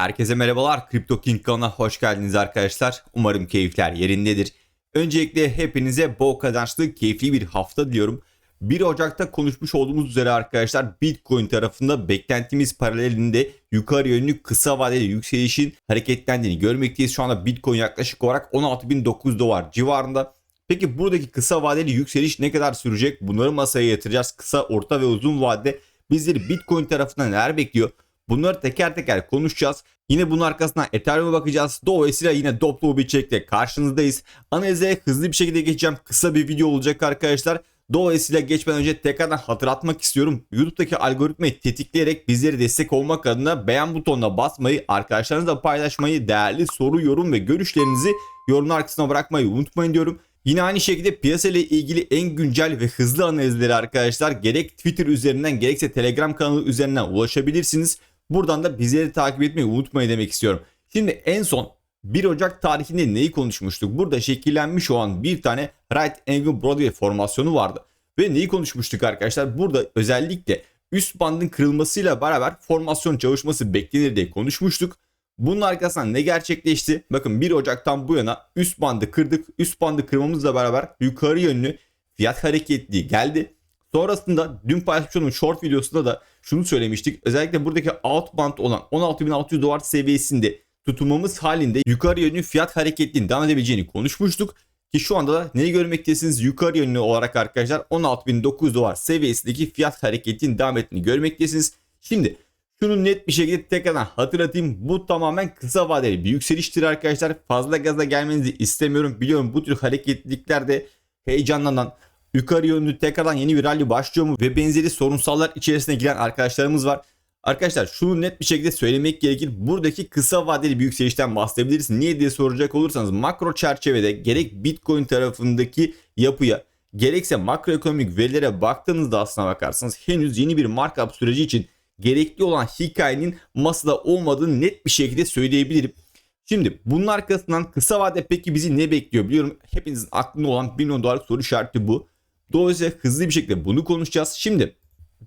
Herkese merhabalar. Crypto King kanalına hoş geldiniz arkadaşlar. Umarım keyifler yerindedir. Öncelikle hepinize bol kazançlı, keyifli bir hafta diliyorum. 1 Ocak'ta konuşmuş olduğumuz üzere arkadaşlar Bitcoin tarafında beklentimiz paralelinde yukarı yönlü kısa vadeli yükselişin hareketlendiğini görmekteyiz. Şu anda Bitcoin yaklaşık olarak 16.900 dolar civarında. Peki buradaki kısa vadeli yükseliş ne kadar sürecek? Bunları masaya yatıracağız. Kısa, orta ve uzun vadede bizleri Bitcoin tarafından neler bekliyor? Bunları teker teker konuşacağız. Yine bunun arkasından Ethereum'a bakacağız. Dolayısıyla yine doplu bir çekte karşınızdayız. Analize hızlı bir şekilde geçeceğim. Kısa bir video olacak arkadaşlar. Dolayısıyla geçmeden önce tekrardan hatırlatmak istiyorum. YouTube'daki algoritmayı tetikleyerek bizlere destek olmak adına beğen butonuna basmayı, arkadaşlarınızla paylaşmayı, değerli soru, yorum ve görüşlerinizi yorumlar kısmına bırakmayı unutmayın diyorum. Yine aynı şekilde piyasa ilgili en güncel ve hızlı analizleri arkadaşlar gerek Twitter üzerinden gerekse Telegram kanalı üzerinden ulaşabilirsiniz. Buradan da bizleri takip etmeyi unutmayın demek istiyorum. Şimdi en son 1 Ocak tarihinde neyi konuşmuştuk? Burada şekillenmiş olan bir tane right angle Broadway formasyonu vardı. Ve neyi konuşmuştuk arkadaşlar? Burada özellikle üst bandın kırılmasıyla beraber formasyon çalışması beklenir diye konuşmuştuk. Bunun arkasından ne gerçekleşti? Bakın 1 Ocak'tan bu yana üst bandı kırdık. Üst bandı kırmamızla beraber yukarı yönlü fiyat hareketliği geldi. Sonrasında dün paylaşmış olduğum short videosunda da şunu söylemiştik. Özellikle buradaki alt band olan 16.600 dolar seviyesinde tutulmamız halinde yukarı yönlü fiyat hareketliğinin devam edebileceğini konuşmuştuk. Ki şu anda da neyi görmektesiniz? Yukarı yönlü olarak arkadaşlar 16.900 dolar seviyesindeki fiyat hareketinin devam ettiğini görmektesiniz. Şimdi şunu net bir şekilde tekrardan hatırlatayım. Bu tamamen kısa vadeli bir yükseliştir arkadaşlar. Fazla gaza gelmenizi istemiyorum. Biliyorum bu tür hareketliliklerde heyecanlanan yukarı yönlü tekrardan yeni bir rally başlıyor mu ve benzeri sorunsallar içerisine giren arkadaşlarımız var. Arkadaşlar şunu net bir şekilde söylemek gerekir. Buradaki kısa vadeli bir yükselişten bahsedebiliriz. Niye diye soracak olursanız makro çerçevede gerek Bitcoin tarafındaki yapıya gerekse makroekonomik verilere baktığınızda aslına bakarsanız henüz yeni bir markup süreci için gerekli olan hikayenin masada olmadığını net bir şekilde söyleyebilirim. Şimdi bunun arkasından kısa vade peki bizi ne bekliyor biliyorum. Hepinizin aklında olan 1 milyon dolarlık soru işareti bu. Dolayısıyla hızlı bir şekilde bunu konuşacağız. Şimdi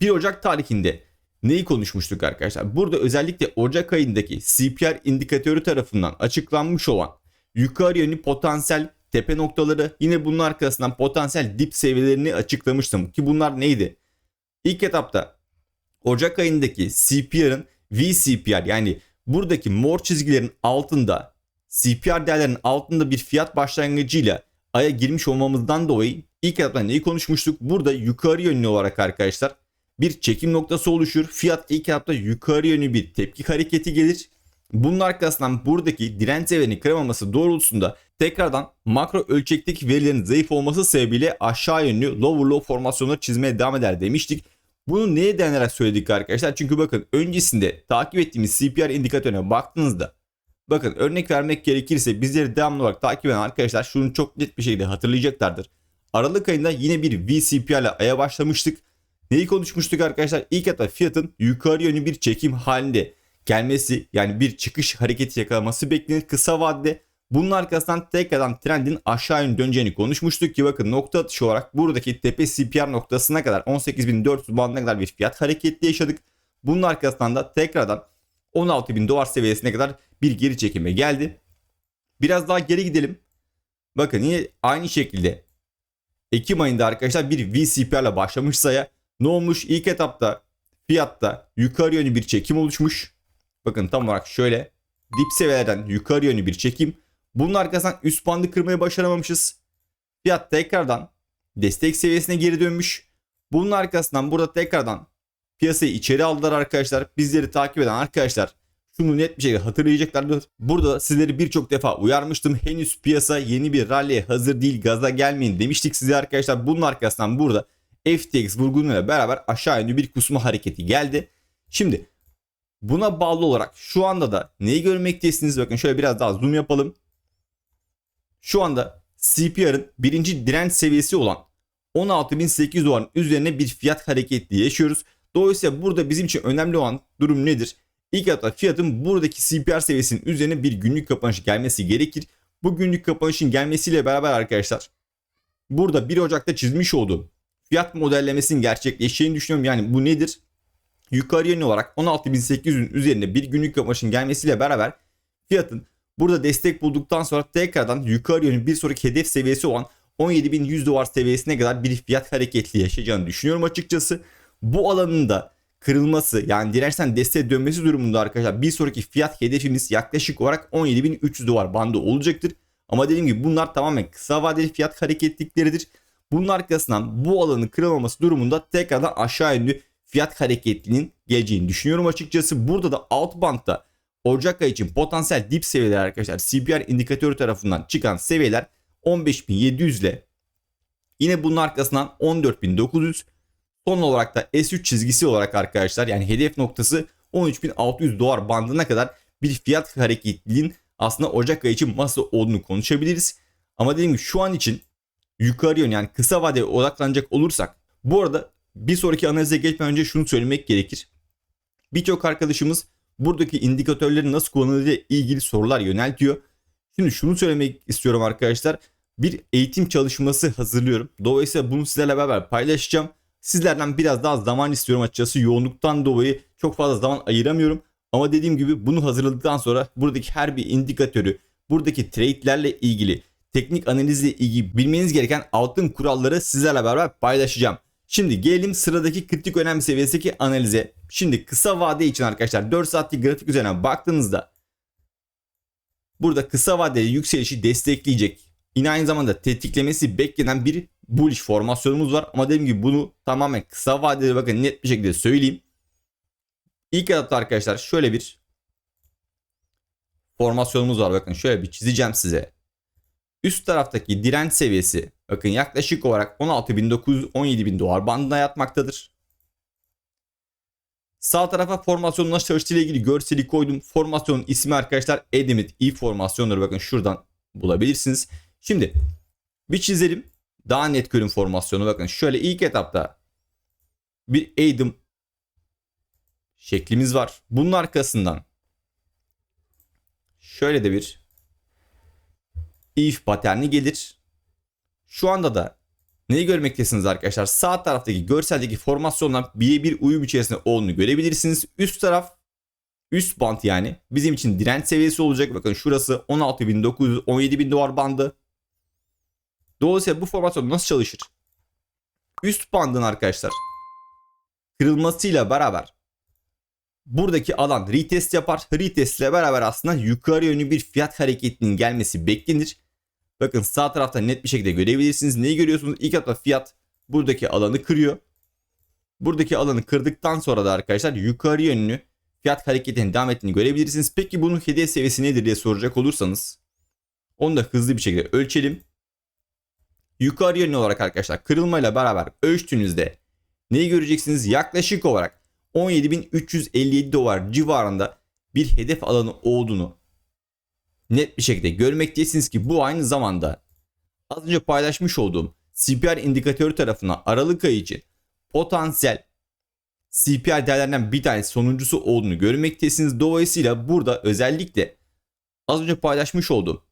1 Ocak tarihinde neyi konuşmuştuk arkadaşlar? Burada özellikle Ocak ayındaki CPR indikatörü tarafından açıklanmış olan yukarı yönlü potansiyel tepe noktaları yine bunun arkasından potansiyel dip seviyelerini açıklamıştım ki bunlar neydi? İlk etapta Ocak ayındaki CPR'ın VCPR yani buradaki mor çizgilerin altında CPR değerlerinin altında bir fiyat başlangıcıyla aya girmiş olmamızdan dolayı ilk etapta neyi konuşmuştuk? Burada yukarı yönlü olarak arkadaşlar bir çekim noktası oluşur. Fiyat ilk etapta yukarı yönlü bir tepki hareketi gelir. Bunun arkasından buradaki direnç seviyeni kıramaması doğrultusunda tekrardan makro ölçekteki verilerin zayıf olması sebebiyle aşağı yönlü lower low formasyonları çizmeye devam eder demiştik. Bunu neye dayanarak söyledik arkadaşlar? Çünkü bakın öncesinde takip ettiğimiz CPR indikatörüne baktığınızda bakın örnek vermek gerekirse bizleri devamlı olarak takip eden arkadaşlar şunu çok net bir şekilde hatırlayacaklardır. Aralık ayında yine bir VCPR ile aya başlamıştık. Neyi konuşmuştuk arkadaşlar? İlk etap fiyatın yukarı yönlü bir çekim halinde gelmesi yani bir çıkış hareketi yakalaması beklenir kısa vadede. Bunun arkasından tekrardan trendin aşağı yönlü döneceğini konuşmuştuk ki bakın nokta atışı olarak buradaki tepe CPR noktasına kadar 18.400 bandına kadar bir fiyat hareketli yaşadık. Bunun arkasından da tekrardan 16.000 dolar seviyesine kadar bir geri çekime geldi. Biraz daha geri gidelim. Bakın yine aynı şekilde Ekim ayında arkadaşlar bir VCPR ile başlamış saya. Ne olmuş? İlk etapta fiyatta yukarı yönlü bir çekim oluşmuş. Bakın tam olarak şöyle dip seviyelerden yukarı yönlü bir çekim. Bunun arkasından üst bandı kırmayı başaramamışız. Fiyat tekrardan destek seviyesine geri dönmüş. Bunun arkasından burada tekrardan piyasayı içeri aldılar arkadaşlar. Bizleri takip eden arkadaşlar şunu net bir şekilde hatırlayacaklardır. Burada sizleri birçok defa uyarmıştım. Henüz piyasa yeni bir rally'e hazır değil gaza gelmeyin demiştik size arkadaşlar. Bunun arkasından burada FTX vurgunuyla beraber aşağı yönlü bir kusma hareketi geldi. Şimdi buna bağlı olarak şu anda da neyi görmektesiniz? Bakın şöyle biraz daha zoom yapalım. Şu anda CPR'ın birinci direnç seviyesi olan 16.800 doların üzerine bir fiyat hareketli yaşıyoruz. Dolayısıyla burada bizim için önemli olan durum nedir? İlk etapta fiyatın buradaki CPR seviyesinin üzerine bir günlük kapanış gelmesi gerekir. Bu günlük kapanışın gelmesiyle beraber arkadaşlar burada 1 Ocak'ta çizmiş olduğum fiyat modellemesinin gerçekleşeceğini düşünüyorum. Yani bu nedir? yukarı yönlü olarak 16.800'ün üzerinde bir günlük kapanışın gelmesiyle beraber fiyatın burada destek bulduktan sonra tekrardan yukarı yönlü bir sonraki hedef seviyesi olan 17.100 dolar seviyesine kadar bir fiyat hareketli yaşayacağını düşünüyorum açıkçası. Bu alanın da kırılması yani dirençten desteğe dönmesi durumunda arkadaşlar bir sonraki fiyat hedefimiz yaklaşık olarak 17.300 dolar bandı olacaktır. Ama dediğim gibi bunlar tamamen kısa vadeli fiyat hareketlikleridir. Bunun arkasından bu alanın kırılmaması durumunda tekrardan aşağı yönlü fiyat hareketliliğinin geleceğini düşünüyorum açıkçası. Burada da Outbank'ta Ocak ayı için potansiyel dip seviyeler arkadaşlar CPR indikatörü tarafından çıkan seviyeler 15.700 ile yine bunun arkasından 14.900 son olarak da S3 çizgisi olarak arkadaşlar yani hedef noktası 13.600 dolar bandına kadar bir fiyat hareketliliğin aslında Ocak ayı için masa olduğunu konuşabiliriz. Ama dediğim gibi şu an için yukarı yön yani kısa vadeye odaklanacak olursak bu arada bir sonraki analize geçmeden önce şunu söylemek gerekir. Birçok arkadaşımız buradaki indikatörlerin nasıl kullanıldığı ilgili sorular yöneltiyor. Şimdi şunu söylemek istiyorum arkadaşlar. Bir eğitim çalışması hazırlıyorum. Dolayısıyla bunu sizlerle beraber paylaşacağım. Sizlerden biraz daha zaman istiyorum açıkçası. Yoğunluktan dolayı çok fazla zaman ayıramıyorum. Ama dediğim gibi bunu hazırladıktan sonra buradaki her bir indikatörü, buradaki trade'lerle ilgili, teknik analizle ilgili bilmeniz gereken altın kuralları sizlerle beraber paylaşacağım. Şimdi gelelim sıradaki kritik önem seviyesindeki analize. Şimdi kısa vade için arkadaşlar 4 saatlik grafik üzerine baktığınızda burada kısa vadeli yükselişi destekleyecek. Yine aynı zamanda tetiklemesi beklenen bir bullish formasyonumuz var. Ama dediğim gibi bunu tamamen kısa vadeli bakın net bir şekilde söyleyeyim. İlk etapta arkadaşlar şöyle bir formasyonumuz var. Bakın şöyle bir çizeceğim size. Üst taraftaki direnç seviyesi bakın yaklaşık olarak 16.900-17.000 dolar bandına yatmaktadır. Sağ tarafa formasyonun çalıştığı ile ilgili görseli koydum. Formasyonun ismi arkadaşlar Edimit E formasyonudur. Bakın şuradan bulabilirsiniz. Şimdi bir çizelim. Daha net görün formasyonu. Bakın şöyle ilk etapta bir eğim şeklimiz var. Bunun arkasından şöyle de bir if paterni gelir. Şu anda da neyi görmektesiniz arkadaşlar? Sağ taraftaki görseldeki formasyonla birebir uyum içerisinde olduğunu görebilirsiniz. Üst taraf üst band yani bizim için direnç seviyesi olacak. Bakın şurası 16.900 17.000 dolar bandı. Dolayısıyla bu formasyon nasıl çalışır? Üst bandın arkadaşlar kırılmasıyla beraber buradaki alan retest yapar. Retest ile beraber aslında yukarı yönlü bir fiyat hareketinin gelmesi beklenir. Bakın sağ tarafta net bir şekilde görebilirsiniz. Neyi görüyorsunuz? İlk etapta fiyat buradaki alanı kırıyor. Buradaki alanı kırdıktan sonra da arkadaşlar yukarı yönlü fiyat hareketinin devam ettiğini görebilirsiniz. Peki bunun hedef seviyesi nedir diye soracak olursanız onu da hızlı bir şekilde ölçelim. Yukarı yönlü olarak arkadaşlar kırılmayla beraber ölçtüğünüzde neyi göreceksiniz? Yaklaşık olarak 17.357 dolar civarında bir hedef alanı olduğunu net bir şekilde görmektesiniz ki bu aynı zamanda az önce paylaşmış olduğum CPR indikatörü tarafından Aralık ayı için potansiyel CPR değerlerinden bir tanesi sonuncusu olduğunu görmektesiniz. Dolayısıyla burada özellikle az önce paylaşmış olduğum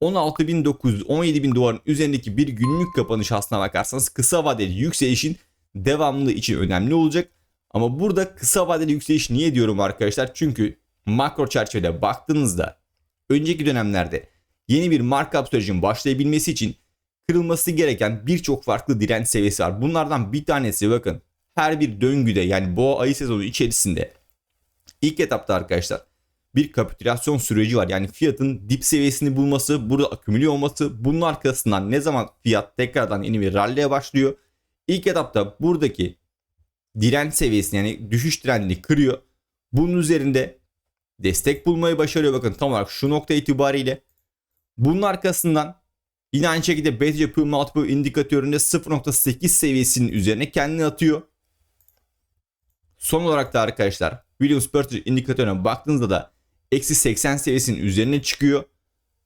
16.900 17.000 doların üzerindeki bir günlük kapanış aslına bakarsanız kısa vadeli yükselişin devamlılığı için önemli olacak. Ama burada kısa vadeli yükseliş niye diyorum arkadaşlar? Çünkü makro çerçevede baktığınızda önceki dönemlerde yeni bir markup sürecinin başlayabilmesi için kırılması gereken birçok farklı direnç seviyesi var. Bunlardan bir tanesi bakın her bir döngüde yani boğa ayı sezonu içerisinde ilk etapta arkadaşlar bir kapitülasyon süreci var. Yani fiyatın dip seviyesini bulması, burada akümüle olması, bunun arkasından ne zaman fiyat tekrardan yeni bir ralliye başlıyor. İlk etapta buradaki direnç seviyesini yani düşüş trendini kırıyor. Bunun üzerinde destek bulmayı başarıyor. Bakın tam olarak şu nokta itibariyle. Bunun arkasından yine aynı şekilde BTC Pure Multiple indikatöründe 0.8 seviyesinin üzerine kendini atıyor. Son olarak da arkadaşlar Williams Purchase indikatörüne baktığınızda da eksi 80 seviyesinin üzerine çıkıyor.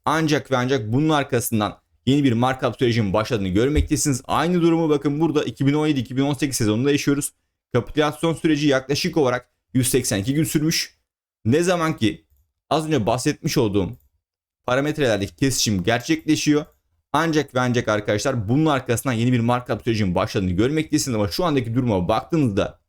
Ancak ve ancak bunun arkasından yeni bir markup sürecinin başladığını görmektesiniz. Aynı durumu bakın burada 2017-2018 sezonunda yaşıyoruz. Kapitülasyon süreci yaklaşık olarak 182 gün sürmüş. Ne zaman ki az önce bahsetmiş olduğum parametrelerdeki kesişim gerçekleşiyor. Ancak ve ancak arkadaşlar bunun arkasından yeni bir markup sürecinin başladığını görmektesiniz ama şu andaki duruma baktığınızda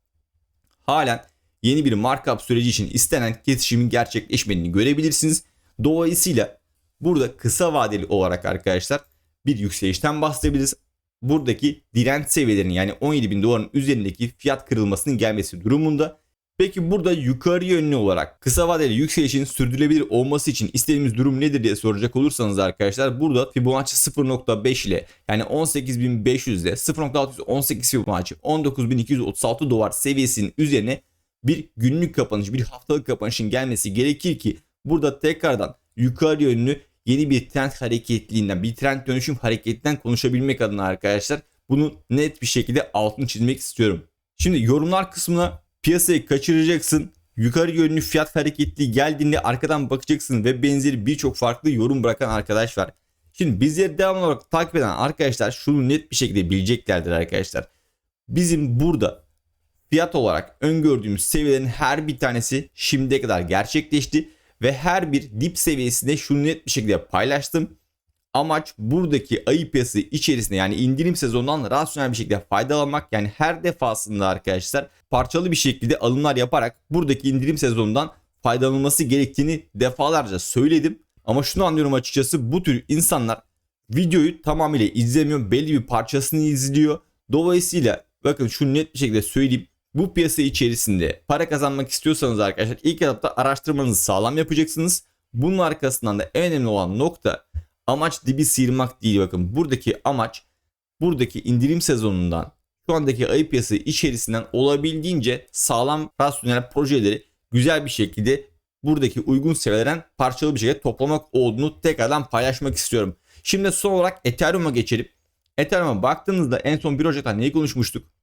halen yeni bir markup süreci için istenen kesişimin gerçekleşmediğini görebilirsiniz. Dolayısıyla burada kısa vadeli olarak arkadaşlar bir yükselişten bahsedebiliriz. Buradaki direnç seviyelerinin yani 17 bin doların üzerindeki fiyat kırılmasının gelmesi durumunda. Peki burada yukarı yönlü olarak kısa vadeli yükselişin sürdürülebilir olması için istediğimiz durum nedir diye soracak olursanız arkadaşlar burada Fibonacci 0.5 ile yani 18.500 ile 0.618 Fibonacci 19.236 dolar seviyesinin üzerine bir günlük kapanış bir haftalık kapanışın gelmesi gerekir ki burada tekrardan yukarı yönlü yeni bir trend hareketliğinden bir trend dönüşüm hareketinden konuşabilmek adına arkadaşlar bunu net bir şekilde altını çizmek istiyorum. Şimdi yorumlar kısmına piyasayı kaçıracaksın. Yukarı yönlü fiyat hareketli geldiğinde arkadan bakacaksın ve benzeri birçok farklı yorum bırakan arkadaş var. Şimdi bizleri devamlı olarak takip eden arkadaşlar şunu net bir şekilde bileceklerdir arkadaşlar. Bizim burada fiyat olarak öngördüğümüz seviyelerin her bir tanesi şimdiye kadar gerçekleşti ve her bir dip seviyesinde şunu net bir şekilde paylaştım. Amaç buradaki ayı piyasası içerisinde yani indirim sezonundan rasyonel bir şekilde faydalanmak. Yani her defasında arkadaşlar parçalı bir şekilde alımlar yaparak buradaki indirim sezonundan faydalanılması gerektiğini defalarca söyledim. Ama şunu anlıyorum açıkçası bu tür insanlar videoyu tamamıyla izlemiyor. Belli bir parçasını izliyor. Dolayısıyla bakın şunu net bir şekilde söyleyeyim. Bu piyasa içerisinde para kazanmak istiyorsanız arkadaşlar ilk etapta araştırmanızı sağlam yapacaksınız. Bunun arkasından da en önemli olan nokta amaç dibi sıyırmak değil bakın. Buradaki amaç buradaki indirim sezonundan şu andaki ayı piyasası içerisinden olabildiğince sağlam rasyonel projeleri güzel bir şekilde buradaki uygun seviyelerden parçalı bir şekilde toplamak olduğunu tekrardan paylaşmak istiyorum. Şimdi son olarak Ethereum'a geçelim. Ethereum'a baktığınızda en son 1 Ocak'ta neyi konuşmuştuk?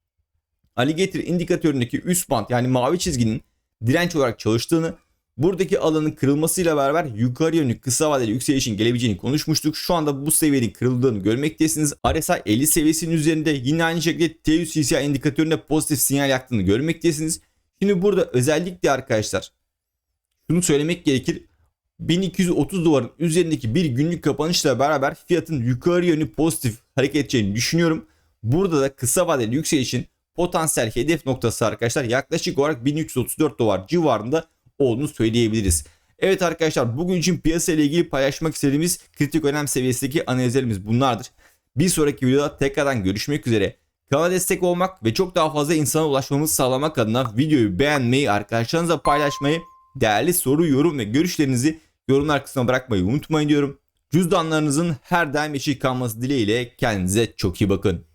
Alligator indikatöründeki üst band yani mavi çizginin direnç olarak çalıştığını, buradaki alanın kırılmasıyla beraber yukarı yönlü kısa vadeli yükselişin gelebileceğini konuşmuştuk. Şu anda bu seviyenin kırıldığını görmektesiniz. RSI 50 seviyesinin üzerinde yine aynı şekilde TU-CCI indikatöründe pozitif sinyal yaktığını görmektesiniz. Şimdi burada özellikle arkadaşlar şunu söylemek gerekir. 1230 doların üzerindeki bir günlük kapanışla beraber fiyatın yukarı yönlü pozitif hareket edeceğini düşünüyorum. Burada da kısa vadeli yükselişin potansiyel hedef noktası arkadaşlar yaklaşık olarak 1334 dolar civarında olduğunu söyleyebiliriz. Evet arkadaşlar bugün için piyasa ile ilgili paylaşmak istediğimiz kritik önem seviyesindeki analizlerimiz bunlardır. Bir sonraki videoda tekrardan görüşmek üzere. Kanala destek olmak ve çok daha fazla insana ulaşmamızı sağlamak adına videoyu beğenmeyi, arkadaşlarınızla paylaşmayı, değerli soru, yorum ve görüşlerinizi yorumlar kısmına bırakmayı unutmayın diyorum. Cüzdanlarınızın her daim yeşil kalması dileğiyle kendinize çok iyi bakın.